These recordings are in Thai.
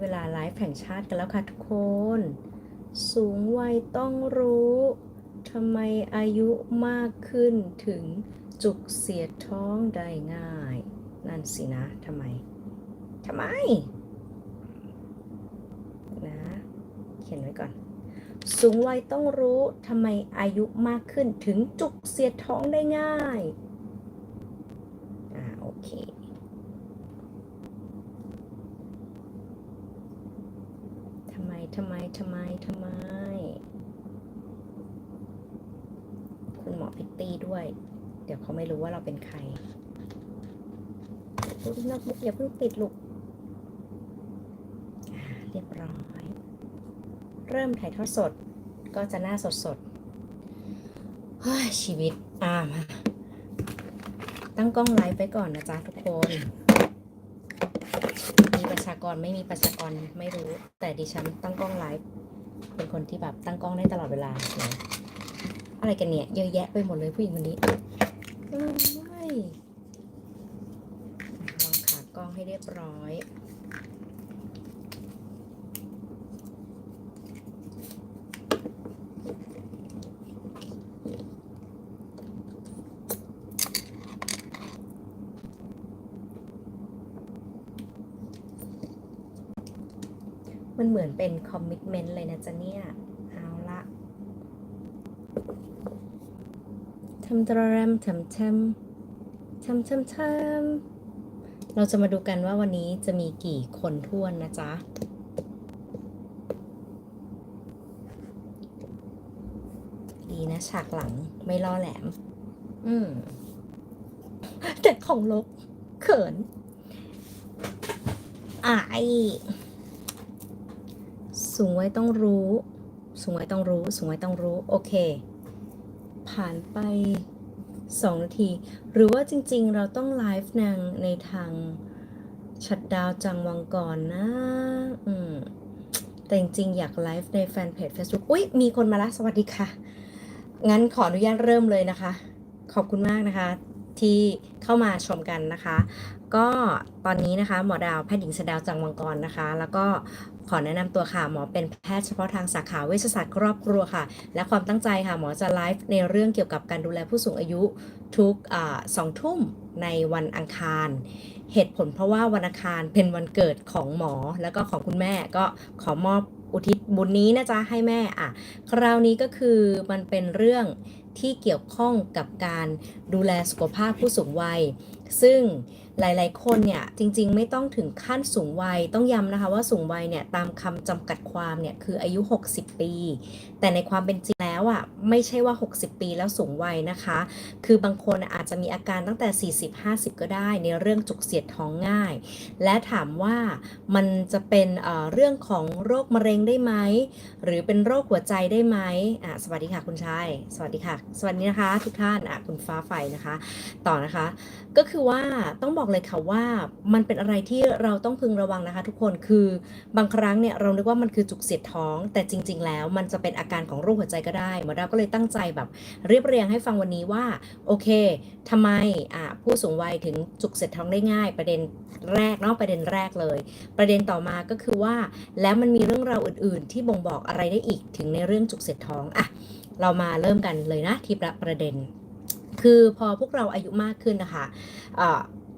เวลาไลฟ์แห่งชาติกันแล้วค่ะทุกคน สูงวัยต้องรู้ทำไมอายุมากขึ้นถึงจุกเสียดท้องได้ง่าย นั่นสินะทำไมทำไม นะ เขียนไว้ก่อน สูงวัยต้องรู้ทำไมอายุมากขึ้นถึงจุกเสียดท้องได้ง่าย อ่าโอเค ทำไมทำไมทำไม คุณหมอพิตตี้ด้วย เดี๋ยวเขาไม่รู้ว่าเราเป็นใครลูกนกอย่าเพิ่งปิดลูกเรียบร้อย เริ่มถ่ายทอดสดก็จะหน้าสดสดชีวิตอ่ามาตั้งกล้องไลฟ์ไปก่อนนะจ๊ะทุกคน ชากรไม่มีประชากรไม่รู้ แต่ดิฉันตั้งกล้องไลฟ์เป็นคนที่แบบตั้งกล้องได้ตลอดเวลานะอะไรกันเนี่ยเยอะแยะไปหมดเลยผู้หญิงคนนี้เอ้ยวางขากล้องให้เรียบร้อย มันเหมือนเป็นคอมมิชเมนต์เลยนะจ๊ะเนี่ย เอาละทำตรรมทำทำทำทำทำเราจะมาดูกันว่าวันนี้จะมีกี่คนท้วนนะจ๊ะดีนะฉากหลังไม่ล่อแหลม อืม แต่ของลบเขินอาย สูงไว้ต้องรู้ สูงไว้ต้องรู้ สูงไว้ต้องรู้ โอเค ผ่านไปสองนาที หรือว่าจริงๆ เราต้องไลฟ์นางในทางชัดดาวจังวังก่อนนะ อืม แต่จริงๆ อยากไลฟ์ในแฟนเพจ Facebook อุ๊ย มีคนมาละ สวัสดีค่ะ งั้นขออนุญาตเริ่มเลยนะคะ ขอบคุณมากนะคะ ที่เข้ามาชมกันนะคะ ก็ตอนนี้นะคะ หมอดาวแพทย์หญิงสดาวจังวังกรนะคะ แล้วก็ ขอแนะนำตัวค่ะหมอเป็นแพทย์เฉพาะทางสาขาเวชศาสตร์ครอบครัวค่ะ และความตั้งใจค่ะหมอจะไลฟ์ในเรื่องเกี่ยวกับการดูแลผู้สูงอายุทุกอสองทุ่มในวันอังคาร เหตุผลเพราะว่าวันอังคารเป็นวันเกิดของหมอแล้วก็ของคุณแม่ก็ขอมอบอุทิศบุญนี้นะจ๊ะให้แม่อะคราวนี้ก็คือมันเป็นเรื่องที่เกี่ยวข้องกับการดูแลสุขภาพผู้สูงวัย ซึ่ง หลาย ๆ คนเนี่ยจริง ๆ ไม่ต้องถึงขั้นสูงวัยต้องย้ำนะคะว่าสูงวัยเนี่ยตามคำจำกัดความเนี่ยคืออายุ 60 ปี แต่ในความเป็นจริงแล้วอะไม่ใช่ว่า 60 ปีแล้วสูงวัยนะคะ คือบางคนอาจจะมีอาการตั้งแต่ 40-50 ก็ได้ในเรื่องจุกเสียดท้องง่าย และถามว่ามันจะเป็นเเรื่องของโรคมะเร็งได้ไหมหรือเป็นโรคหัวใจได้ไหมอะสวัสดีค่ะคุณชายสวัสดีค่ะ สวัสดีนะคะ ทุกท่านอะคุณฟ้าไฟนะคะ ต่อนะคะ ก็คือว่าต้องบอกเลยค่ะว่ามันเป็นอะไรที่เราต้องพึงระวังนะคะ ทุกคนคือบางครั้งเนี่ยเรานึกว่ามันคือจุกเสียดท้อง แต่จริง ๆ แล้วมันจะเป็นอาการของโรคหัวใจก็ได้หมอดาวก็เลยตั้งใจแบบเรียบเรียงให้ฟังวันนี้ว่า โอเคทำไมอะผู้สูงวัยถึงจุกเสียดท้องได้ง่าย ประเด็นแรกเนาะประเด็นแรกเลย ประเด็นต่อมาก็คือว่า แล้วมันมีเรื่องราวอื่น ๆ ที่บ่งบอกอะไรได้อีกถึงในเรื่องจุกเสียดท้องอะเรามาเริ่มกันเลยนะทีละประเด็นคือพอพวกเราอายุมากขึ้นนะคะ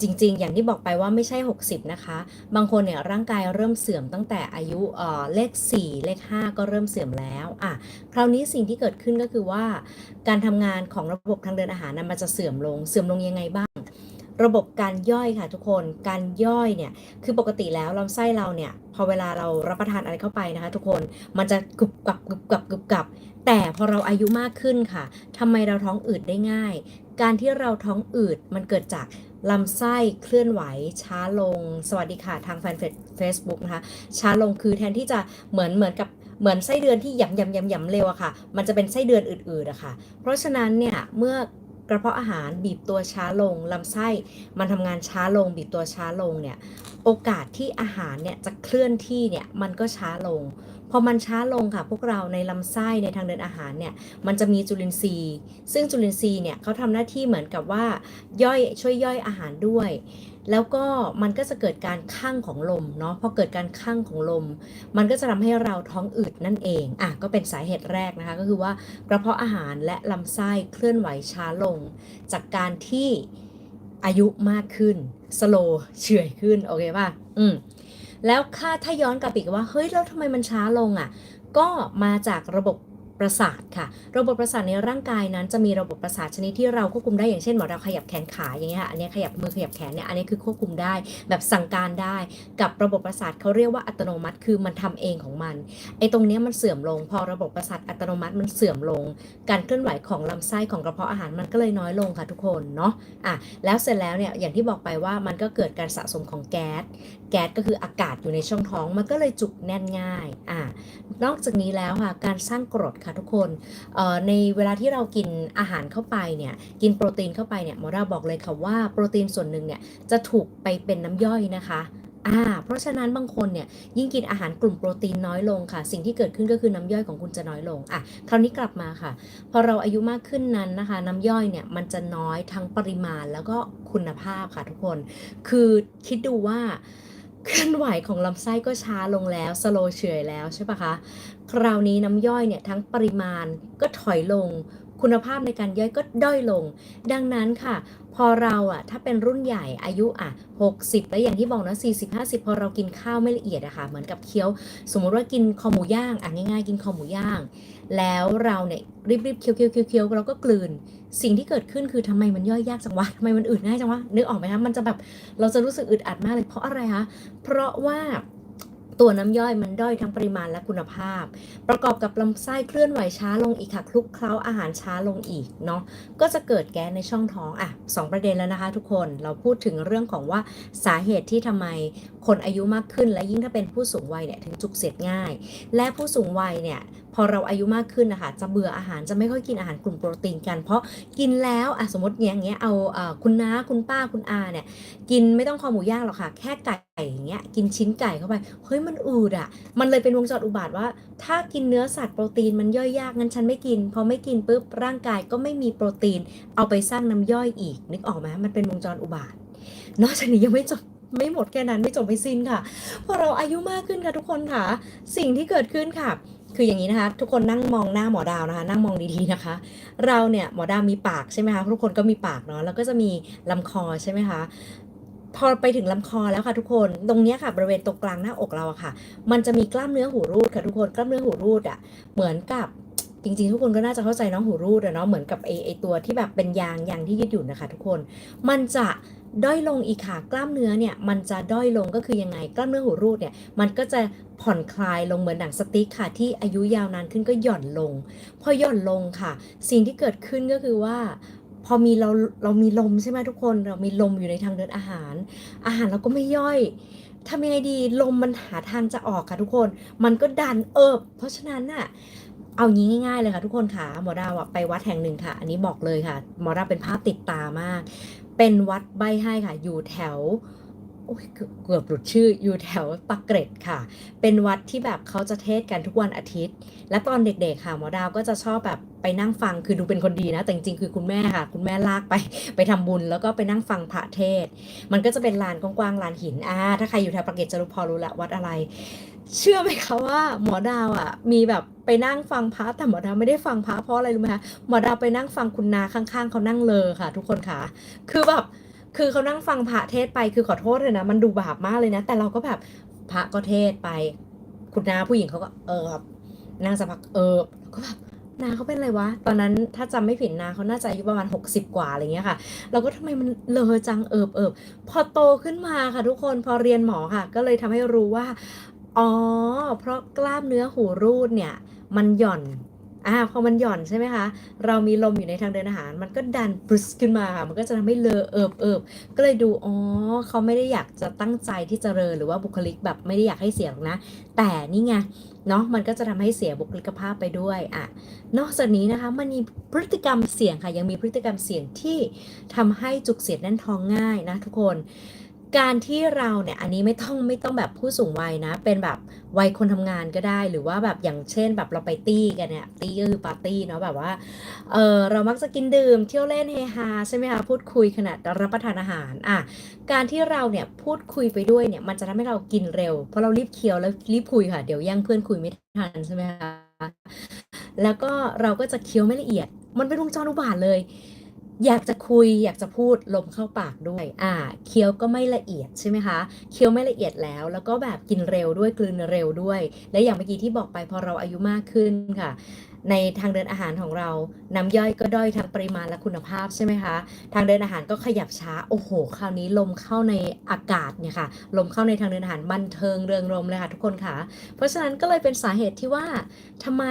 จริงๆ อย่างที่บอกไปว่าไม่ใช่ 60 นะคะ บางคนเนี่ยร่างกายเริ่มเสื่อมตั้งแต่อายุเอ่อเลข 4 เลข 5 ก็เริ่มเสื่อมแล้วอะคราวนี้สิ่งที่เกิดขึ้นก็คือว่า การทำงานของระบบทางเดินอาหารนั้นมันจะเสื่อมลงเสื่อมลงยังไงบ้าง ระบบการย่อยค่ะทุกคนการย่อยเนี่ยคือปกติแล้วลำไส้เราเนี่ยพอเวลาเรารับประทานอะไรเข้าไปนะคะทุกคนมันจะกรุบกรับกรุบกรับกรุบกรับแต่พอเราอายุมากขึ้นค่ะทำไมเราท้องอืดได้ง่าย การที่เราท้องอืดมันเกิดจาก ลำไส้เคลื่อนไหวช้าลง สวัสดีค่ะทางแฟนเฟซบุ๊กนะคะ ช้าลงคือแทนที่จะเหมือนเหมือนกับเหมือนไส้เดือนที่หยำยำยำยำเร็วอะค่ะ มันจะเป็นไส้เดือนอืดๆอะค่ะ เพราะฉะนั้นเนี่ยเมื่อ กระเพาะอาหารบีบตัวช้าลงลำไส้มันทำงานช้าลง บีบตัวช้าลงเนี่ยโอกาสที่อาหารเนี่ยจะเคลื่อนที่เนี่ยมันก็ช้าลงพอมันช้าลงค่ะพวกเราในลำไส้ในทางเดินอาหารเนี่ยมันจะมีจุลินทรีย์ ซึ่งจุลินทรีย์เนี่ยเขาทำหน้าที่เหมือนกับว่าย่อยช่วยย่อยอาหารด้วย แล้วก็มันก็จะเกิดการคั่งของลมเนาะพอเกิดการคั่งของลม มันก็จะทำให้เราท้องอืดนั่นเองอะก็เป็นสาเหตุแรกนะคะก็คือว่ากระเพาะอาหารและลำไส้เคลื่อนไหวช้าลง จากการที่อายุมากขึ้นสโลเฉื่อยขึ้นโอเคป่ะอืมแล้วค่าถ้าย้อนกลับอีกว่าเฮ้ยแล้วทำไมมันช้าลงอะก็มาจากระบบ ประสาทค่ะ ระบบประสาทในร่างกายนั้นจะมีระบบประสาทชนิดที่เราควบคุมได้อย่างเช่นหมอเราขยับแขนขาอย่างเงี้ยอันนี้ขยับมือขยับแขนเนี่ยอันนี้คือควบคุมได้ แบบสั่งการได้ กับระบบประสาทเขาเรียกว่าอัตโนมัติคือมันทำเองของมันไอ้ตรงเนี้ยมันเสื่อมลง พอระบบประสาทอัตโนมัติมันเสื่อมลง การเคลื่อนไหวของลำไส้ของกระเพาะอาหารมันก็เลยน้อยลงค่ะทุกคนเนาะอะแล้วเสร็จแล้วเนี่ยอย่างที่บอกไปว่ามันก็เกิดการสะสมของแก๊สแก๊สก็คืออากาศอยู่ในช่องท้องมันก็เลยจุกแน่นง่ายอะนอกจากนี้แล้วค่ะการสร้างกรดค่ะทุกคนเอ่อในเวลาที่เรากินอาหารเข้าไปเนี่ยกินโปรตีนเข้าไปเนี่ยหมอดาบอกเลยค่ะว่าโปรตีนส่วนหนึ่งเนี่ยจะถูกไปเป็นน้ำย่อยนะคะอ่าเพราะฉะนั้นบางคนเนี่ยยิ่งกินอาหารกลุ่มโปรตีนน้อยลงค่ะ สิ่งที่เกิดขึ้นก็คือน้ำย่อยของคุณจะน้อยลงอะคราวนี้กลับมาค่ะ พอเราอายุมากขึ้นนั้นนะคะ น้ำย่อยเนี่ยมันจะน้อยทั้งปริมาณแล้วก็คุณภาพค่ะทุกคน คือคิดดูว่า เคลื่อนไหวของลำไส้ก็ช้าลงแล้วสโลเฉื่อยแล้วใช่ปะคะ คราวนี้น้ำย่อยเนี่ยทั้งปริมาณก็ถอยลง คุณภาพในการย่อยก็ด้อยลง ดังนั้นค่ะ พอเราอะถ้าเป็นรุ่นใหญ่อายุอะ60 แล้วอย่างที่บอกนะ 40 50 พอเรากินข้าวไม่ละเอียดอะค่ะเหมือนกับเคี้ยว สมมติว่ากินคอหมูย่างอะง่ายๆ กินคอหมูย่าง แล้วเราเนี่ยรีบๆเคี้ยวเคี้ยวเคี้ยวเคี้ยวเราก็กลืน สิ่งที่เกิดขึ้นคือทำไมมันย่อยยากจังวะทำไมมันอืดง่ายจังวะนึกออกไหมคะมันจะแบบเราจะรู้สึกอึดอัดมากเลยเพราะอะไรคะเพราะว่าตัวน้ำย่อยมันด้อยทั้งปริมาณและคุณภาพ ประกอบกับลำไส้เคลื่อนไหวช้าลงอีกค่ะคลุกเคล้าอาหารช้าลงอีกเนาะก็จะเกิดแก๊สในช่องท้องอะสองประเด็นแล้วนะคะทุกคนเราพูดถึงเรื่องของว่าสาเหตุที่ทำไมคนอายุมากขึ้น และยิ่งถ้าเป็นผู้สูงวัยเนี่ยถึงจุกเสียดง่าย และผู้สูงวัยเนี่ยพอเราอายุมากขึ้นนะคะจะเบื่ออาหารจะไม่ค่อยกินอาหารกลุ่มโปรตีนกัน เพราะกินแล้วอะสมมติอย่างเงี้ยเอาคุณน้าคุณป้าคุณอาเนี่ยกินไม่ต้องคอหมูย่างหรอกค่ะแค่ไก่อย่างเงี้ยกินชิ้นไก่เข้าไปเฮ้ยมันอืดอะมันเลยเป็นวงจรอุบาทว่า ถ้ากินเนื้อสัตว์โปรตีนมันย่อยยากงั้นฉันไม่กิน พอไม่กินปุ๊บร่างกายก็ไม่มีโปรตีน เอาไปสร้างน้ำย่อยอีก นึกออกไหมมันเป็นวงจรอุบาท นอกจากนี้ยังไม่จบไม่หมดแค่นั้นไม่จบไม่สิ้นค่ะ พอเราอายุมากขึ้นค่ะทุกคนค่ะ สิ่งที่เกิดขึ้นค่ะ คืออย่างนี้นะคะ ทุกคนนั่งมองหน้าหมอดาวนะคะ นั่งมองดีๆนะคะ เราเนี่ยหมอดาวมีปากใช่ไหมคะทุกคนก็มีปากเนาะแล้วก็จะมีลำคอใช่ไหมคะพอไปถึงลำคอแล้วค่ะทุกคนตรงเนี้ยค่ะบริเวณตรงกลางหน้าอกเราอะค่ะ มันจะมีกล้ามเนื้อหูรูดค่ะทุกคนกล้ามเนื้อหูรูดอะเหมือนกับจริงๆ ทุกคนก็น่าจะเข้าใจเน้องหูรูดอะเนาะเหมือนกับไอไอตัวที่แบบเป็นยางยางที่ยืดหยุ่นนะคะ ทุกคนมันจะ ด้อยลงอีกค่ะกล้ามเนื้อเนี่ยมันจะด้อยลงก็คือยังไงกล้ามเนื้อหูรูดเนี่ยมันก็จะผ่อนคลายลงเหมือนหนังสติ๊กค่ะที่อายุยาวนานขึ้นก็หย่อนลง พอหย่อนลงค่ะ สิ่งที่เกิดขึ้นก็คือว่าพอมีเราเรามีลมใช่ไหมทุกคนเรามีลมอยู่ในทางเดินอาหาร อาหารเราก็ไม่ย่อยทำยังไงดีลมมันหาทางจะออกค่ะทุกคน มันก็ดันเอิบ เพราะฉะนั้นน่ะเอางี้ง่ายๆเลยค่ะทุกคนค่ะหมอดาวไปวัดแห่งหนึ่งค่ะ อันนี้บอกเลยค่ะหมอดาวเป็นภาพติดตามาก เป็นวัดใบให้ค่ะ อยู่แถวเกือบหลุดชื่ออยู่แถวปักเกร็ดค่ะ เป็นวัดที่แบบเขาจะเทศกันทุกวันอาทิตย์ และตอนเด็กๆค่ะหมอดาวก็จะชอบแบบไปนั่งฟังคือดูเป็นคนดีนะ แต่จริงๆคือคุณแม่ค่ะ คุณแม่ลากไปไปทำบุญแล้วก็ไปนั่งฟังพระเทศ มันก็จะเป็นลานกว้างๆลานหินอ่าถ้าใครอยู่แถวปากเกร็ดจะรู้พอรู้ละวัดอะไร เชื่อไหมคะว่าหมอดาวอะ มีแบบไปนั่งฟังพระแต่หมอดาวไม่ได้ฟังพระเพราะอะไรรู้ไหมคะหมอดาวไปนั่งฟังคุณนาข้างๆเขานั่งเลอค่ะ ทุกคนค่ะ คือแบบคือเขานั่งฟังพระเทศไปคือขอโทษเลยนะ มันดูบาปมากเลยนะ แต่เราก็แบบพระก็เทศไป คุณนาผู้หญิงเขาก็เออบนั่งสักพักเออก็แบบนาเขาเป็นอะไรวะ ตอนนั้นถ้าจำไม่ผิดนาเขาน่าจะอายุประมาณ 60 กว่าอะไรเงี้ยค่ะ เราก็ทำไมมันเลอจังเอิบเอิบพอโตขึ้นมาค่ะทุกคนพอเรียนหมอค่ะ ก็เลยทำให้รู้ว่า อ๋อ เพราะกล้ามเนื้อหูรูดเนี่ย มันหย่อนอ่าพอมันหย่อนใช่ไหมคะเรามีลมอยู่ในทางเดินอาหาร มันก็ดันปรึสขึ้นมาค่ะมันก็จะทำให้เลอเอิบเอิบก็เลยดูอ๋อเขาไม่ได้อยากจะตั้งใจที่จะเลอหรือว่าบุคลิกแบบไม่ได้อยากให้เสียหรอกนะ แต่นี่ไงเนาะมันก็จะทำให้เสียบุคลิกภาพไปด้วยอะนอกจากนี้นะคะมันมีพฤติกรรมเสี่ยงค่ะยังมีพฤติกรรมเสี่ยงที่ทำให้จุกเสียดแน่นท้องง่ายนะทุกคน การที่เราเนี่ยอันนี้ไม่ต้องไม่ต้องแบบผู้สูงวัยนะ เป็นแบบวัยคนทำงานก็ได้ หรือว่าแบบอย่างเช่นแบบเราไปตี้กันเนี่ยตี้ก็คือปาร์ตี้เนาะแบบว่าเออเรามักจะกินดื่มเที่ยวเล่นเฮฮาใช่ไหมคะพูดคุยขณะรับประทานอาหารอะการที่เราเนี่ยพูดคุยไปด้วยเนี่ยมันจะทำให้เรากินเร็วเพราะเรารีบเคี้ยวแล้วรีบคุยค่ะเดี๋ยวย่งเพื่อนคุยไม่ทันใช่ไหมคะแล้วก็เราก็จะเคี้ยวไม่ละเอียด มันเป็นวงจรอุบาทเลย อยากจะคุยอยากจะพูดลมเข้าปากด้วยอ่าเคี้ยวก็ไม่ละเอียดใช่ไหมคะเคี้ยวไม่ละเอียดแล้ว แล้วก็แบบกินเร็วด้วยกลืนเร็วด้วย และอย่างเมื่อกี้ที่บอกไปพอเราอายุมากขึ้นค่ะ ในทางเดินอาหารของเราน้ำย่อยก็ด้อยทั้งปริมาณและคุณภาพใช่ไหมคะทางเดินอาหารก็ขยับช้าโอ้โห คราวนี้ลมเข้าในอากาศเนี่ยค่ะลมเข้าในทางเดินอาหารบันเทิงเริงรมเลยค่ะทุกคนค่ะ เพราะฉะนั้นก็เลยเป็นสาเหตุที่ว่าทำไม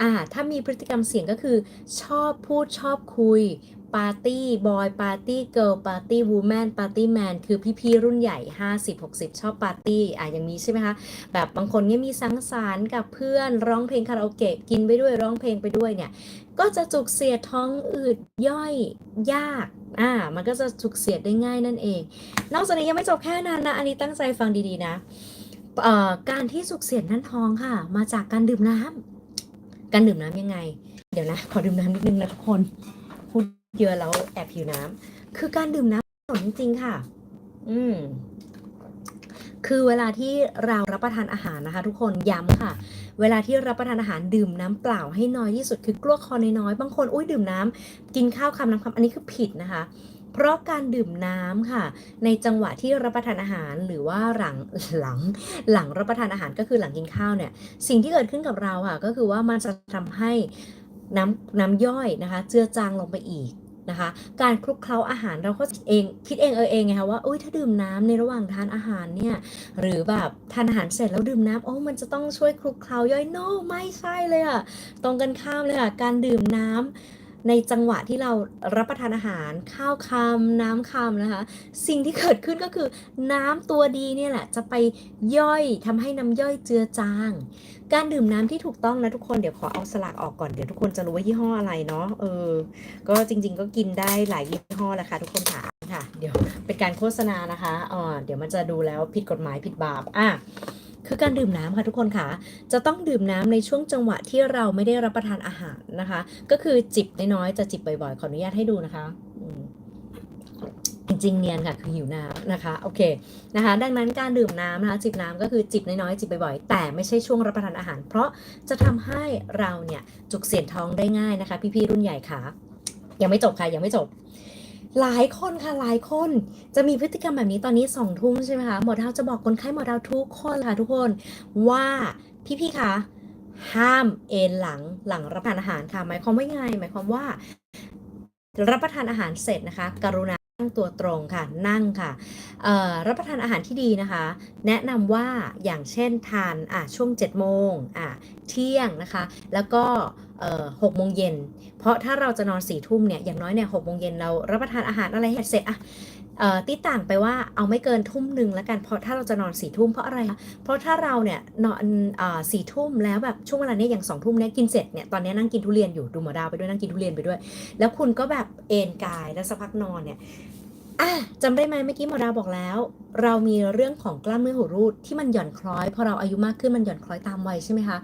อ่าถ้ามีพฤติกรรมเสี่ยงก็คือชอบพูดชอบคุย ปาร์ตี้บอยปาร์ตี้เกิร์ลปาร์ตี้วูแมนปาร์ตี้แมนคือพี่ๆรุ่นใหญ่ 50 60 ชอบปาร์ตี้อะอย่างนี้ใช่ไหมคะแบบบางคนเนี่ยมีสังสรรค์กับเพื่อนร้องเพลงคาราโอเกะกินไปด้วยร้องเพลงไปด้วยเนี่ยก็จะจุกเสียดท้องอืดย่อยยากอ่ามันก็จะจุกเสียดได้ง่ายนั่นเอง นอกจากนี้ยังไม่จบแค่นั้นนะอันนี้ตั้งใจฟังดีๆนะเอ่อการที่จุกเสียดนั่นท้องค่ะ มาจากการดื่มน้ำการดื่มน้ำยังไง เดี๋ยวนะ ขอดื่มน้ำนิดนึงนะทุกคน เยอะแล้วแอบหิวน้ำคือการดื่มน้ำสนจริงๆค่ะ อืม คือเวลาที่เรารับประทานอาหารนะคะ ทุกคนย้ำค่ะ เวลาที่รับประทานอาหารดื่มน้ำเปล่าให้น้อยที่สุด คือกลัวคอน้อยๆบางคนอุ้ยดื่มน้ำกินข้าวคำน้ำคำอันนี้คือผิดนะคะ เพราะการดื่มน้ำค่ะ ในจังหวะที่รับประทานอาหารหรือว่าหลังหลังหลังรับประทานอาหารก็คือหลังกินข้าวเนี่ย สิ่งที่เกิดขึ้นกับเราค่ะ ก็คือว่ามันจะทำให้น้ำน้ำย่อยนะคะ เจือจางลงไปอีก นะคะ การคลุกเคล้าอาหารเราก็เองคิดเองเออเองไงคะว่าอุ้ยถ้าดื่มน้ำในระหว่างทานอาหารเนี่ยหรือแบบทานอาหารเสร็จแล้วดื่มน้ำโอ้มันจะต้องช่วยคลุกเคล้าย่อยโนไม่ใช่เลยอะตรงกันข้ามเลยอะการดื่มน้ำ ในจังหวะที่เรารับประทานอาหาร ข้าวคำน้ำคำนะคะ สิ่งที่เกิดขึ้นก็คือ น้ำตัวดีเนี่ยแหละจะไปย่อยทำให้น้ำย่อยเจือจาง การดื่มน้ำที่ถูกต้องนะทุกคนเดี๋ยวขอเอาสลากออกก่อนเดี๋ยวทุกคนจะรู้ว่ายี่ห้ออะไรเนาะเออ ก็จริง ๆ ก็กินได้หลายยี่ห้อแหละค่ะทุกคนค่ะค่ะ เดี๋ยวเป็นการโฆษณานะคะอ่าเดี๋ยวมันจะดูแล้วผิดกฎหมายผิดบาปอะ คือการดื่มน้ำค่ะทุกคนค่ะ จะต้องดื่มน้ำในช่วงจังหวะที่เราไม่ได้รับประทานอาหารนะคะ ก็คือจิบน้อยๆจะจิบบ่อยๆ ขออนุญาตให้ดูนะคะจริงเนียนค่ะคือหิวน้ำนะคะโอเคนะคะดังนั้นการดื่มน้ำนะคะจิบน้ำก็คือจิบน้อยๆจิบบ่อยๆ แต่ไม่ใช่ช่วงรับประทานอาหาร เพราะจะทำให้เราเนี่ยจุกเสียดท้องได้ง่ายนะคะ พี่ๆรุ่นใหญ่ค่ะยังไม่จบค่ะยังไม่จบ หลายคนค่ะหลายคนจะมีพฤติกรรมแบบนี้ตอนนี้สองทุ่มใช่ไหมคะหมอดาวจะบอกคนไข้หมอดาวทุกคนค่ะทุกคนว่าพี่ๆคะห้ามเอนหลังหลังรับประทานอาหารค่ะ หมายความว่าไงหมายความว่า รับประทานอาหารเสร็จนะคะ กรุณานั่งตัวตรงค่ะนั่งค่ะเอ่อรับประทานอาหารที่ดีนะคะ แนะนำว่าอย่างเช่นทานอะช่วง7โมงอะเที่ยงนะคะ แล้วก็ หกโมงเย็น เพราะถ้าเราจะนอนสี่ทุ่มเนี่ย อย่างน้อยเนี่ยหกโมงเย็นเรารับประทานอาหารอะไรให้เสร็จอะเอ่อตีต่างไปว่าเอาไม่เกินทุ่มหนึ่งแล้วกัน เพราะถ้าเราจะนอนสี่ทุ่มเพราะอะไร เพราะถ้าเราเนี่ยนอนสี่ทุ่มแล้วแบบช่วงเวลาเนี้ยอย่างสองทุ่มเนี่ยกินเสร็จเนี่ยตอนนี้นั่งกินทุเรียนอยู่ดูหมอดาวไปด้วยนั่งกินทุเรียนไปด้วย แล้วคุณก็แบบเอนกายแล้วสักพักนอนเนี่ยอะจำได้ไหมเมื่อกี้หมอดาวบอกแล้ว เรามีเรื่องของกล้ามเนื้อหูรูดที่มันหย่อนคล้อยพอเราอายุมากขึ้นมันหย่อนคล้อยตามวัยใช่ไหมคะ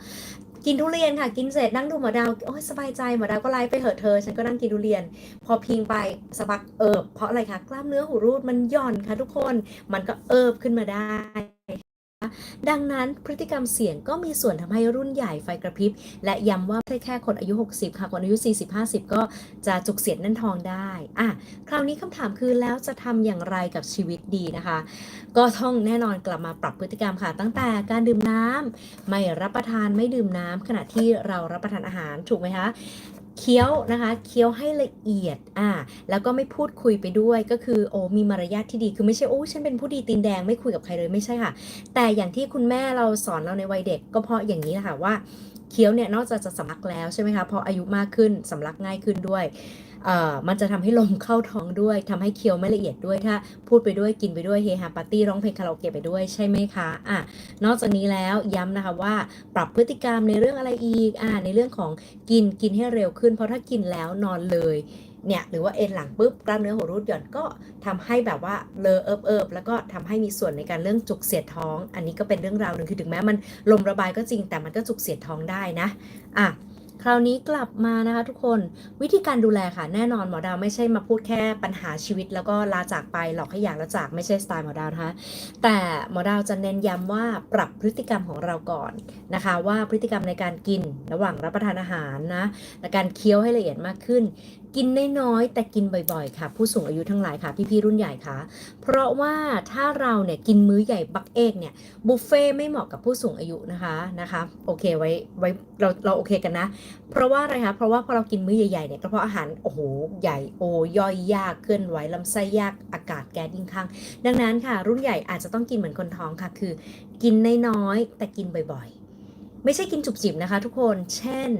กินทุเรียนค่ะ กินเสร็จนั่งดูหมอดาวโอ้ยสบายใจหมอดาวก็ไลฟ์ไปเหอะเธอ ฉันก็นั่งกินทุเรียน พอพิงไปสะบักเอิบเพราะอะไรคะกล้ามเนื้อหูรูดมันหย่อนค่ะทุกคน มันก็เอิบขึ้นมาได้ ดังนั้นพฤติกรรมเสี่ยงก็มีส่วนทำให้รุ่นใหญ่ไฟกระพริบ และย้ำว่าไม่ใช่แค่คนอายุ 60 ค่ะ คนอายุ 40-50 ก็จะจุกเสียดแน่นท้องได้อะคราวนี้คำถามคือแล้วจะทำอย่างไรกับชีวิตดีนะคะ ก็ต้องแน่นอนกลับมาปรับพฤติกรรมค่ะ ตั้งแต่การดื่มน้ำไม่รับประทานไม่ดื่มน้ำขณะที่เรารับประทานอาหารถูกไหมคะ เคี้ยวนะคะเคี้ยวให้ละเอียดอ่าแล้วก็ไม่พูดคุยไปด้วยก็คือโอ้มีมารยาทที่ดีคือไม่ใช่โอ้ฉันเป็นผู้ดีตีนแดงไม่คุยกับใครเลยไม่ใช่ค่ะ แต่อย่างที่คุณแม่เราสอนเราในวัยเด็ก ก็เพราะอย่างนี้แหละค่ะว่าเคี้ยวเนี่ยนอกจากจะสำลักแล้วใช่ไหมคะพออายุมากขึ้นสำลักง่ายขึ้นด้วย มันจะทำให้ลมเข้าท้องด้วยทำให้เคี้ยวไม่ละเอียดด้วยถ้าพูดไปด้วยกินไปด้วยเฮฮาปาร์ตี้ร้องเพลงคาราโอเกะไปด้วยใช่ไหมคะอะนอกจากนี้แล้วย้ำนะคะว่าปรับพฤติกรรมในเรื่องอะไรอีกอ่าในเรื่องของกินกินให้เร็วขึ้น เพราะถ้ากินแล้วนอนเลยเนี่ยหรือว่าเอ็นหลังปุ๊บกล้ามเนื้อหัวรูดหย่อนก็ทำให้แบบว่าเลอะเอิบเอิบแล้วก็ทำให้มีส่วนในการเรื่องจุกเสียดท้อง อันนี้ก็เป็นเรื่องราวหนึ่งคือถึงแม้มันลมระบายก็จริงแต่มันก็จุกเสียดท้องได้นะอะ คราวนี้กลับมานะคะทุกคนวิธีการดูแลค่ะ แน่นอนหมอดาวไม่ใช่มาพูดแค่ปัญหาชีวิต แล้วก็ลาจากไปหลอกให้อยากแล้วจากไม่ใช่สไตล์หมอดาวนะคะแต่หมอดาวจะเน้นย้ำว่าปรับพฤติกรรมของเราก่อนนะคะ ว่าพฤติกรรมในการกินระหว่างรับประทานอาหารนะและการเคี้ยวให้ละเอียดมากขึ้นกินน้อยๆแต่กินบ่อยๆ ค่ะ ผู้สูงอายุทั้งหลายค่ะ พี่ๆรุ่นใหญ่ค่ะ เพราะว่าถ้าเราเนี่ยกินมื้อใหญ่บักเอกเนี่ยบุฟเฟ่ไม่เหมาะกับผู้สูงอายุนะคะนะคะโอเคไว้ไว้เราเราโอเคกันนะ เพราะว่าอะไรคะเพราะว่าพอเรากินมื้อใหญ่ๆเนี่ยกระเพาะอาหารโอ้โหใหญ่โอย่อยยากเคลื่อนไหวลำไส้ยากอากาศแก๊สยิ่งข้าง ดังนั้นค่ะ รุ่นใหญ่อาจจะต้องกินเหมือนคนท้องค่ะ คือ กินน้อยๆแต่กินบ่อยๆ ไม่ใช่กินจุบจิบนะคะ ทุกคนเช่น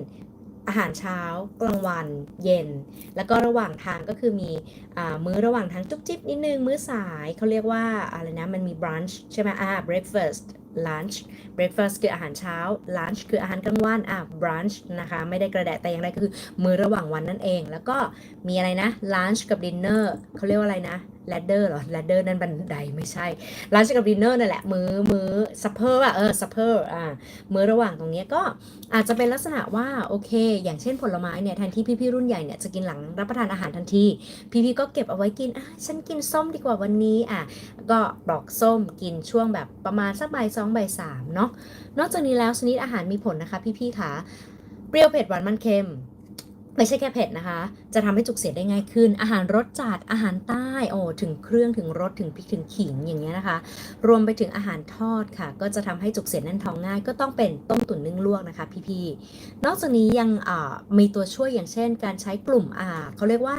อาหารเช้ากลางวันเย็น แล้วก็ระหว่างทางก็คือมีอมื้อระหว่างทางจุ๊บจิ๊บนิดนึง มื้อสายเขาเรียกว่าอะไรนะ มันมี brunch ใช่ไหมอ่า breakfast lunch breakfast คืออาหารเช้า lunch คืออาหารกลางวันอะ brunch นะคะไม่ได้กระแดะแต่อย่างไรก็คือมื้อระหว่างวันนั่นเอง แล้วก็มีอะไรนะ lunch กับ dinner เขาเรียกว่าอะไรนะ ladder เหรอ ladder นั่นบันไดไม่ใช่ lunch กับ dinner นั่นแหละ มื้อมื้อ supper อะเออ supper อ่ามื้อระหว่างตรงเนี้ยก็อาจจะเป็นลักษณะว่าโอเค อย่างเช่นผลไม้เนี่ยแทนที่พี่ๆรุ่นใหญ่เนี่ยจะกินหลังรับประทานอาหารทันที พี่ๆก็เก็บเอาไว้กินอะฉันกินส้มดีกว่าวันนี้อะก็ปลอกส้มกินช่วงแบบประมาณสักบ่ายสองบ่ายสามเนาะนอกจากนี้แล้วชนิดอาหารมีผลนะคะ พี่ๆค่ะเปรี้ยวเผ็ดหวานมันเค็ม ไม่ใช่แค่เผ็ดนะคะจะทำให้จุกเสียดได้ง่ายขึ้น อาหารรสจัดอาหารใต้โอ้ถึงเครื่องถึงรสถึงพริกถึงขิงอย่างเงี้ยนะคะ รวมไปถึงอาหารทอดค่ะ ก็จะทำให้จุกเสียดแน่นท้องง่าย ก็ต้องเป็นต้มตุ๋นนึ่งลวกนะคะ พี่ๆนอกจากนี้ยังมีตัวช่วยอย่างเช่น การใช้กลุ่มอ่าเขาเรียกว่า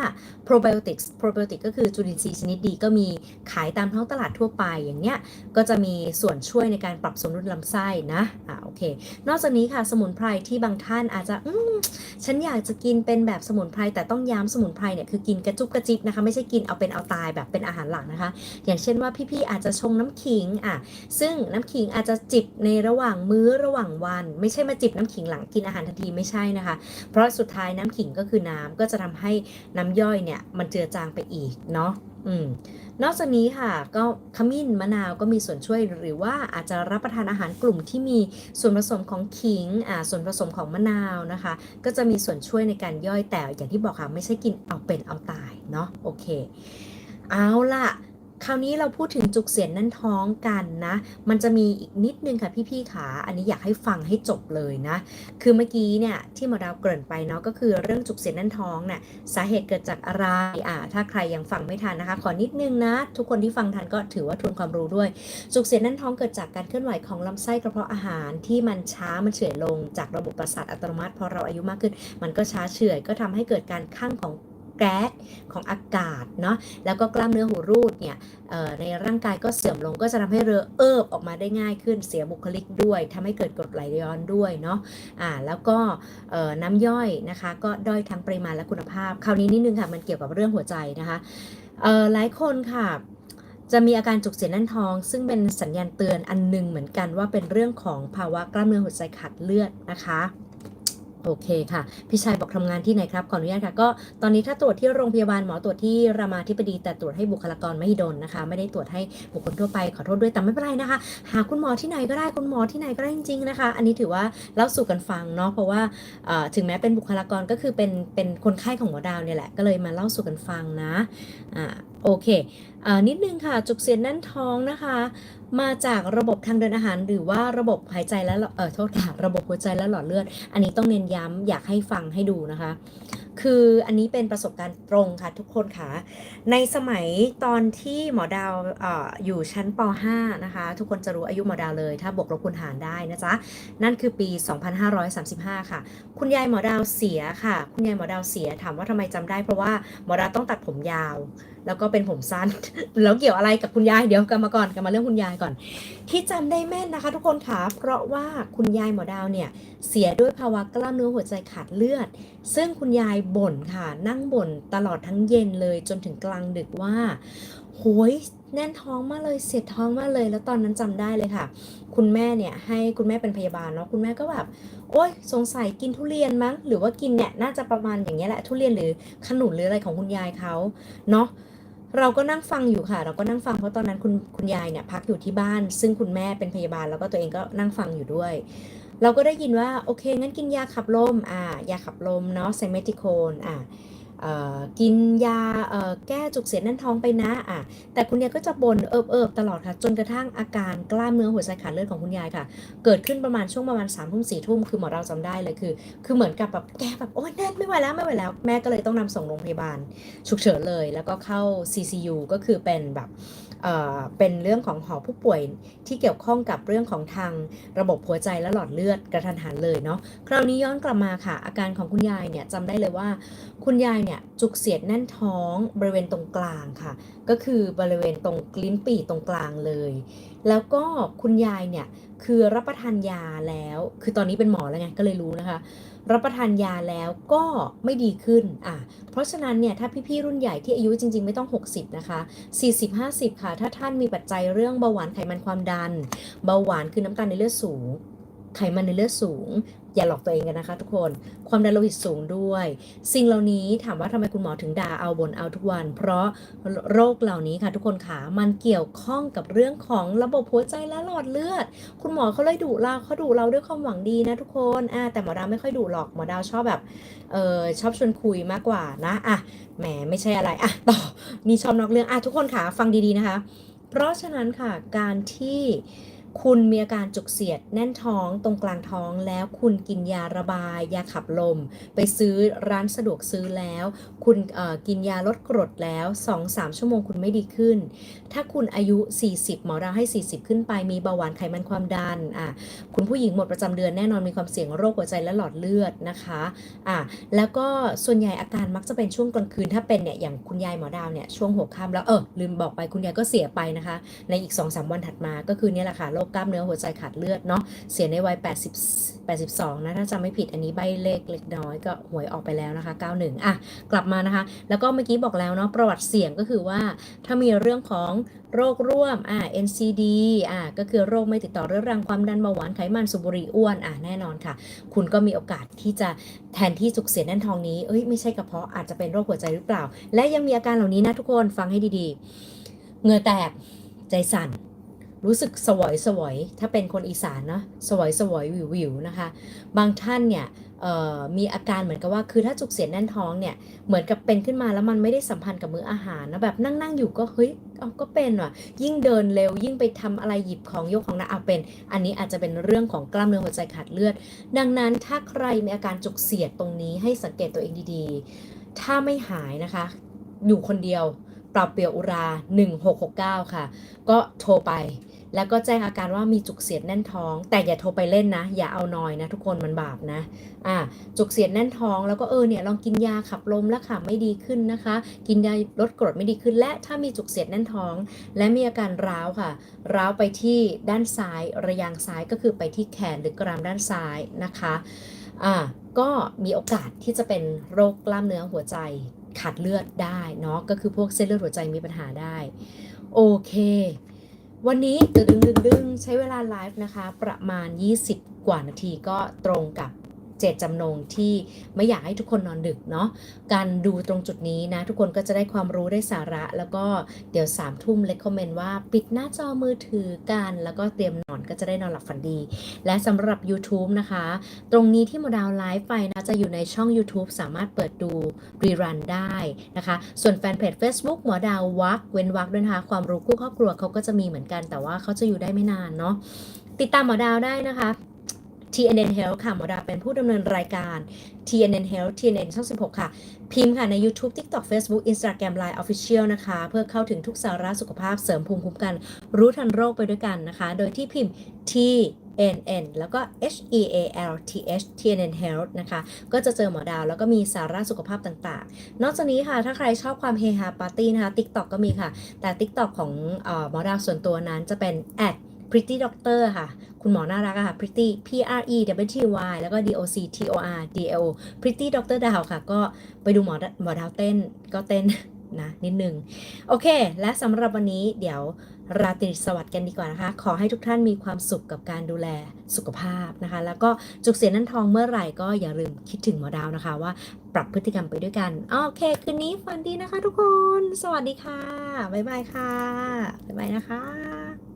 probiotics probiotic ก็คือจุลินทรีย์ชนิดดีก็มีขายตามท้องตลาดทั่วไปอย่างเงี้ยก็จะมีส่วนช่วยในการปรับสมดุลลำไส้นะอ่าโอเค นอกจากนี้ค่ะสมุนไพรที่บางท่านอาจจะอืฉันอยากจะกินเป็นแบบสมุนไพรแต่ต้องย้ำสมุนไพรเนี่ยคือกินกระจุบกระจิบนะคะ ไม่ใช่กินเอาเป็นเอาตายแบบเป็นอาหารหลักนะคะ อย่างเช่นว่าพี่ๆอาจจะชงน้ำขิงอะซึ่งน้ำขิงอาจจะจิบในระหว่างมื้อระหว่างวัน ไม่ใช่มาจิบน้ำขิงหลังกินอาหารทันทีไม่ใช่นะคะ เพราะสุดท้ายน้ำขิงก็คือน้ำก็จะทำให้น้ำย่อยเนี่ยมันเจือจางไปอีกเนาะ อืมนอกจากนี้ค่ะก็ขมิ้นมะนาวก็มีส่วนช่วยหรือว่าอาจจะรับประทานอาหารกลุ่มที่มีส่วนผสมของขิงอ่าส่วนผสมของมะนาวนะคะ ก็จะมีส่วนช่วยในการย่อยแต่อย่างที่บอกค่ะไม่ใช่กินเอาเป็นเอาตายเนาะโอเค เอาล่ะ คราวนี้เราพูดถึงจุกเสียดแนั่นท้องกันนะ มันจะมีอีกนิดนึงค่ะพี่ๆขา อันนี้อยากให้ฟังให้จบเลยนะ คือเมื่อกี้เนี่ยที่หมอดาวเกริ่นไปเนาะก็คือเรื่องจุกเสียดแน่นท้องเนี่ยสาเหตุเกิดจากอะไรอ่าถ้าใครยังฟังไม่ทันนะคะ ขอนิดนึงนะ ทุกคนที่ฟังทันก็ถือว่าทวนความรู้ด้วย จุกเสียดแน่นท้องเกิดจากการเคลื่อนไหวของลำไส้กระเพาะอาหารที่มันช้ามันเฉื่อยลงจากระบบประสาทอัตโนมัติพอเราอายุมากขึ้น มันก็ช้าเฉื่อยก็ทำให้เกิดการข้างของ แก๊สของอากาศเนาะแล้วก็กล้ามเนื้อหูรูดเนี่ยในร่างกายก็เสื่อมลงก็จะทำให้เรือเอิบออกมาได้ง่ายขึ้นเสียบุคลิกด้วยทำให้เกิดกรดไหลย้อนด้วยเนาะอ่าแล้วก็น้ำย่อยนะคะก็ด้อยทั้งปริมาณและคุณภาพ คราวนี้นิดนึงค่ะมันเกี่ยวกับเรื่องหัวใจนะคะหลายคนค่ะจะมีอาการจุกเสียดแน่นท้อง ซึ่งเป็นสัญญาณเตือนอันหนึงเหมือนกันว่าเป็นเรื่องของภาวะกล้ามเนื้อหัวใจขาดเลือดนะคะ โอเคค่ะ พี่ชายบอกทำงานที่ไหนครับ ขออนุญาตค่ะ ก็ตอนนี้ถ้าตรวจที่โรงพยาบาลหมอตรวจที่รามาธิบดี แต่ตรวจให้บุคลากรไม่ดนนะคะ ไม่ได้ตรวจให้บุคคลทั่วไปขอโทษด้วยแต่ไม่เป็นไรนะคะ หาคุณหมอที่ไหนก็ได้คุณหมอที่ไหนก็ได้จริงๆนะคะ อันนี้ถือว่าเล่าสู่กันฟังเนาะเพราะว่าถึงแม้เป็นบุคลากรก็คือเป็นเป็นคนไข้ของหมอดาวเนี่ยแหละก็เลยมาเล่าสู่กันฟังนะอ่าโอเคนิดนึงค่ะ จุกเสียดแน่นท้องนะคะ มาจากระบบทางเดินอาหาร หรือว่าระบบหายใจและเออโทษค่ะระบบหัวใจและหลอดเลือด อันนี้ต้องเน้นย้ำอยากให้ฟังให้ดูนะคะ คืออันนี้เป็นประสบการณ์ตรงค่ะทุกคนค่ะ ในสมัยตอนที่หมอดาวอออยู่ชั้นป .5 นะคะ ทุกคนจะรู้อายุหมอดาวเลย ถ้าบวกลบคูณหารได้นะจ๊ะ นั่นคือปี 2535 ค่ะ คุณยายหมอดาวเสียค่ะ คุณยายหมอดาวเสียถามว่าทำไมจำได้เพราะว่าหมอดาวต้องตัดผมยาว แล้วก็เป็นผมสั้น แล้วเกี่ยวอะไรกับคุณยายเดี๋ยวกลับมาก่อนกลับมาเรื่องคุณยายก่อน ที่จำได้แม่นนะคะ ทุกคนค่ะเพราะว่าคุณยายหมอดาวเนี่ยเสียด้วยภาวะกล้ามเนื้อหัวใจขาดเลือด ซึ่งคุณยายบ่นค่ะนั่งบ่นตลอดทั้งเย็นเลยจนถึงกลางดึกว่า โหยแน่นท้องมากเลยเสียดท้องมากเลย แล้วตอนนั้นจำได้เลยค่ะ คุณแม่เนี่ยให้คุณแม่เป็นพยาบาลเนาะคุณแม่ก็แบบโอ๊ยสงสัยกินทุเรียนมั้ง หรือว่ากินเนี่ยน่าจะประมาณอย่างเงี้ยแหละทุเรียนหรือขนุนหรืออะไรของคุณยายเขาเนาะเราก็นั่งฟังอยู่ค่ะ เราก็นั่งฟังเพราะตอนนั้นคุณคุณยายเนี่ยพักอยู่ที่บ้าน ซึ่งคุณแม่เป็นพยาบาลแล้วก็ตัวเองก็นั่งฟังอยู่ด้วย เราก็ได้ยินว่าโอเคงั้นกินยาขับลมอ่ายาขับลมเนาะไซเมติโคนอ่า กินยาแก้จุกเสียดแน่นท้องไปนะอะแต่คุณยายก็จะบน่นเอิบเอิบตลอดค่ะ จนกระทั่งอาการกล้ามเนื้อหัวใจขาดเลือดของคุณยายค่ะ เกิดขึ้นประมาณช่วงประมาณ3ามทุ่มสี่ทุ่มคือหมอเราจำได้เลยคือ คือเหมือนกับแบบแกแบบโอ๊ยแน่นไม่ไหวแล้วไม่ไหวแล้ว แม่ก็เลยต้องนำส่งโรงพยาบาล ฉุกเฉินเลย แล้วก็เข้า CCU ก็คือเป็นแบบ เป็นเรื่องของหอผู้ป่วยที่เกี่ยวข้องกับเรื่องของทางระบบหัวใจและหลอดเลือดกระทันหันเลยเนาะคราวนี้ย้อนกลับมาค่ะ อาการของคุณยายเนี่ยจำได้เลยว่า คุณยายเนี่ยจุกเสียดแน่นท้องบริเวณตรงกลางค่ะ ก็คือบริเวณตรงกลิ้นปี่ตรงกลางเลย แล้วก็คุณยายเนี่ยคือรับประทานยาแล้ว คือตอนนี้เป็นหมอแล้วไงก็เลยรู้นะคะ รับประทานยาแล้วก็ไม่ดีขึ้นอะเพราะฉะนั้นเนี่ยถ้าพี่ๆรุ่นใหญ่ที่อายุจริง ๆ ไม่ต้อง 60 นะคะ 40-50 ค่ะ ถ้าท่านมีปัจจัยเรื่องเบาหวานไขมันความดัน เบาหวานคือน้ำตาลในเลือดสูง ไขมันในเลือดสูง อย่าหลอกตัวเองกันนะคะทุกคน ความดันโลหิตสูงด้วย สิ่งเหล่านี้ถามว่าทำไมคุณหมอถึงด่าเอาบนเอาทุกวัน เพราะโรคเหล่านี้ค่ะทุกคนขามันเกี่ยวข้องกับเรื่องของระบบหัวใจและหลอดเลือด คุณหมอเขาเลยดุเราเขาดุเราด้วยความหวังดีนะทุกคนอ่าแต่หมอดาวไม่ค่อยดุหรอกหมอดาวชอบแบบเออชอบชวนคุยมากกว่านะอะแหมไม่ใช่อะไรอะต่อนี่ชอบนอกเรื่องอะทุกคนขาฟังดีๆนะคะ เพราะฉะนั้นค่ะการที่ คุณมีอาการจุกเสียดแน่นท้องตรงกลางท้องแล้วคุณกินยาระบาย ยาขับลม ไปซื้อร้านสะดวกซื้อแล้ว คุณกินยาลดกรดแล้ว 2-3 ชั่วโมงคุณไม่ดีขึ้น ถ้าคุณอายุ 40 หมอเราให้ 40 ขึ้นไปมีเบาหวานไขมันความดันอะคุณผู้หญิงหมดประจำเดือนแน่นอนมีความเสี่ยงโรคหัวใจและหลอดเลือดนะคะอะแล้วก็ส่วนใหญ่อาการมักจะเป็นช่วงกลางคืนถ้าเป็นเนี่ยอย่างคุณยายหมอดาวเนี่ยช่วงหัวค่ำแล้วเออลืมบอกไปคุณยายก็เสียไปนะคะ ในอีก 2-3 วันถัดมาก็คือเนี่ยแหละค่ะรคกล้ามเนื้อหัวใจขาดเลือดเนาะเสียในวัย 80 82 นะถ้าจำไม่ผิดอันนี้ใบเลขเล็กน้อยก็หวยออกไปแล้วนะคะ 91 อะ กลับมานะคะ แล้วก็เมื่อกี้บอกแล้วเนาะประวัติเสี่ยงก็คือว่า ถ้ามีเรื่องของโรคร่วมอ่า NCD อ่าก็คือโรคไม่ติดต่อเรื้อรังความดันเบาหวานไขมันสูบบุหรี่อ้วนอ่าแน่นอนค่ะ คุณก็มีโอกาสที่จะแทนที่จุกเสียแน่นทองนี้เอ้ยไม่ใช่กระเพาะอาจจะเป็นโรคหัวใจหรือเปล่า และยังมีอาการเหล่านี้นะทุกคนฟังให้ดีๆ เงื่อแตกใจสั่น รู้สึกสวยสวยถ้าเป็นคนอีสานนะสวยสวยวิววิวนะคะ บางท่านเนี่ยมีอาการเหมือนกับว่าคือถ้าจุกเสียดแน่นท้องเนี่ยเหมือนกับเป็นขึ้นมาแล้วมันไม่ได้สัมพันธ์กับมื้ออาหารนะแบบนั่งนั่งอยู่ก็เฮ้ยเอาก็เป็นว่ะ ยิ่งเดินเร็วยิ่งไปทำอะไรหยิบของยกของนักเอาเป็น อันนี้อาจจะเป็นเรื่องของกล้ามเนื้อหัวใจขาดเลือด ดังนั้นถ้าใครมีอาการจุกเสียดตรงนี้ให้สังเกตตัวเองดีๆ ถ้าไม่หายนะคะ อยู่คนเดียวปรับเปลี่ยวอุรา 1669 ค่ะ ก็โทรไป แล้วก็แจ้งอาการว่ามีจุกเสียดแน่นท้อง แต่อย่าโทรไปเล่นนะ อย่าเอานอยนะ ทุกคนมันบาปนะอ่าจุกเสียดแน่นท้อง แล้วก็เออเนี่ยลองกินยาขับลมแล้วค่ะไม่ดีขึ้นนะคะ กินยาลดกรดไม่ดีขึ้น และถ้ามีจุกเสียดแน่นท้อง และมีอาการร้าวค่ะ ร้าวไปที่ด้านซ้ายระยางซ้ายก็คือไปที่แขนหรือกรามด้านซ้ายนะคะอ่าก็มีโอกาสที่จะเป็นโรคกล้ามเนื้อหัวใจขาดเลือดได้เนาะก็คือพวกเส้นเลือดหัวใจมีปัญหาได้ โอเค วันนี้ดึงดึงดึงใช้เวลาไลฟ์นะคะ ประมาณ 20 กว่านาทีก็ตรงกับ เจตจำนงที่ไม่อยากให้ทุกคนนอนดึกเนาะการดูตรงจุดนี้นะ ทุกคนก็จะได้ความรู้ได้สาระ แล้วก็เดี๋ยว3ามทุ่มเลคคอมเมนต์ว่าปิดหน้าจอมือถือกัน แล้วก็เตรียมนอนก็จะได้นอนหลับฝันดี และสำหรับ YouTube นะคะ ตรงนี้ที่โมดาวไลฟ์ไปนะจะอยู่ในช่อง YouTube สามารถเปิดดูรีรันได้นะคะ ส่วนแฟนเพจ Facebook หมอดาววักเว้นวักด้วยนะคะความรู้คู่ครอบครัวเขาก็จะมีเหมือนกันแต่ว่าเขาจะอยู่ได้ไม่นานเนาะติดตามหมอดาวได้นะคะ TNN Health ค่ะหมอดาวเป็นผู้ดำเนินรายการ TNN Health TNN ช่อง 16 ค่ะ พิมพ์ค่ะใน YouTube TikTok Facebook Instagram Line Official นะคะ เพื่อเข้าถึงทุกสาระสุขภาพเสริมภูมิคุ้มกัน รู้ทันโรคไปด้วยกันนะคะ โดยที่พิมพ์ TNN แล้วก็ H E A L T H TNN Health นะคะ ก็จะเจอหมอดาวแล้วก็มีสาระสุขภาพต่างๆ นอกจากนี้ค่ะ ถ้าใครชอบความเฮฮาปาร์ตี้นะคะ TikTok ก็มีค่ะ แต่ TikTok ของอหมอดาวส่วนตัวนั้นจะเป็น at pretty doctor ค่ะ คุณหมอน่ารักค่ะ pretty p r e w t y แล้วก็ d o c t o r d l pretty doctor ดาวค่ะ ก็ไปดูหมอหมอดาวเต้นก็เต้นนะนิดนึง โอเค และสำหรับวันนี้เดี๋ยวราตรีสวัสดิ์กันดีกว่านะคะ ขอให้ทุกท่านมีความสุขกับการดูแลสุขภาพนะคะ แล้วก็จุกเสียนนั่นทองเมื่อไหร่ก็อย่าลืมคิดถึงหมอดาวนะคะ ว่าปรับพฤติกรรมไปด้วยกัน โอเค คืนนี้ฝันดีนะคะทุกคน สวัสดีค่ะ บ๊ายบายค่ะ บ๊ายบายนะคะ